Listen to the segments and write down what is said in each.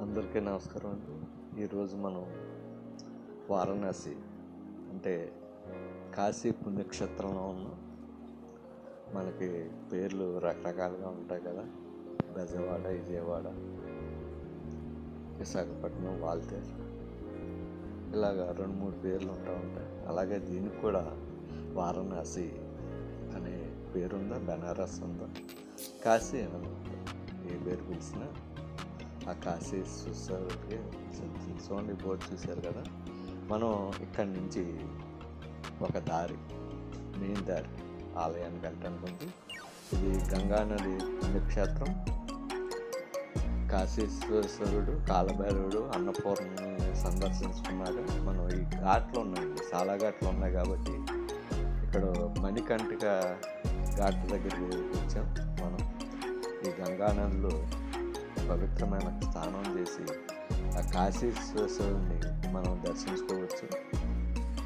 అందరికీ నమస్కారం అండి. ఈరోజు మనం వారణాసి అంటే కాశీ పుణ్యక్షేత్రంలో ఉన్నాం మనకి పేర్లు రకరకాలుగా ఉంటాయి కదా. బెజవాడ విజయవాడ విశాఖపట్నం వాల్తేరు. ఇలాగ రెండు మూడు పేర్లు ఉంటా ఉంటాయి. అలాగే దీనికి కూడా వారణాసి అనే పేరుందా బెనారస్ ఉందా? కాశీ అని ఏ పేరు పిలిచినా ఆ కాశీ చూస్తారు చూడండి బోర్డు చూశారు కదా. మనం ఇక్కడి నుంచి ఒక దారి మెయిన్ దారి ఆలయానికి వెళ్ళటానికి ఉంది ఇది గంగా నది పుణ్యక్షేత్రం కాశీశ్వరుడు కాలభైరవుడు అన్నపూర్ణని సందర్శించుకున్నాక మనం ఈ ఘాట్లు ఉన్నాయి చాలా ఘాట్లు ఉన్నాయి కాబట్టి ఇక్కడ మణికంటిక ఘాట్ దగ్గరికి వచ్చాం మనం. ఈ గంగానదిలో పవిత్రమైన స్నానం చేసి ఆ కాశీశ్వరుని మనం దర్శించుకోవచ్చు.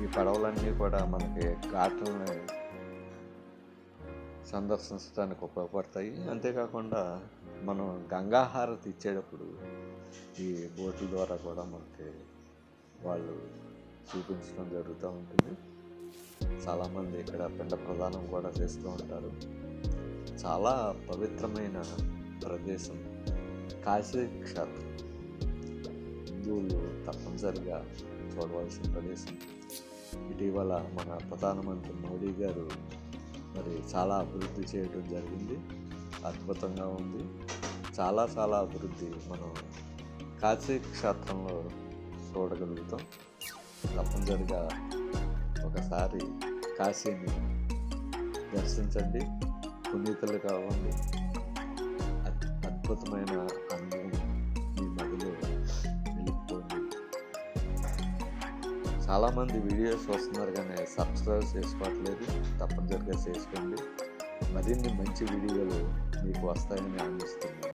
ఈ పడవలన్నీ కూడా మనకి ఘాట్లని సందర్శించడానికి ఉపయోగపడతాయి. అంతేకాకుండా మనం గంగాహారతి ఇచ్చేటప్పుడు ఈ బోట్ల ద్వారా కూడా మనకి వాళ్ళు చూపించడం జరుగుతూ ఉంటుంది. చాలామంది ఇక్కడ పిండ ప్రదానం కూడా చేస్తూ ఉంటారు. చాలా పవిత్రమైన ప్రదేశం. కాశీ క్షేత్రం హిందువులు తప్పనిసరిగా చూడవలసిన ప్రదేశం ఇటీవల మన ప్రధానమంత్రి మోడీ గారు మరి చాలా అభివృద్ధి చేయడం జరిగింది అద్భుతంగా ఉంది చాలా చాలా అభివృద్ధి మనం కాశీ క్షేత్రంలో చూడగలుగుతాం తప్పనిసరిగా ఒకసారి కాశీని దర్శించండి పునీతులు కావండి చాలామంది వీడియోస్ వస్తున్నారు కానీ సబ్స్క్రైబ్ చేసుకోవట్లేదు. తప్పనిసరిగా చేసుకోండి. మరిన్ని మంచి వీడియోలు మీకు వస్తాయని ఆశిస్తున్నాను.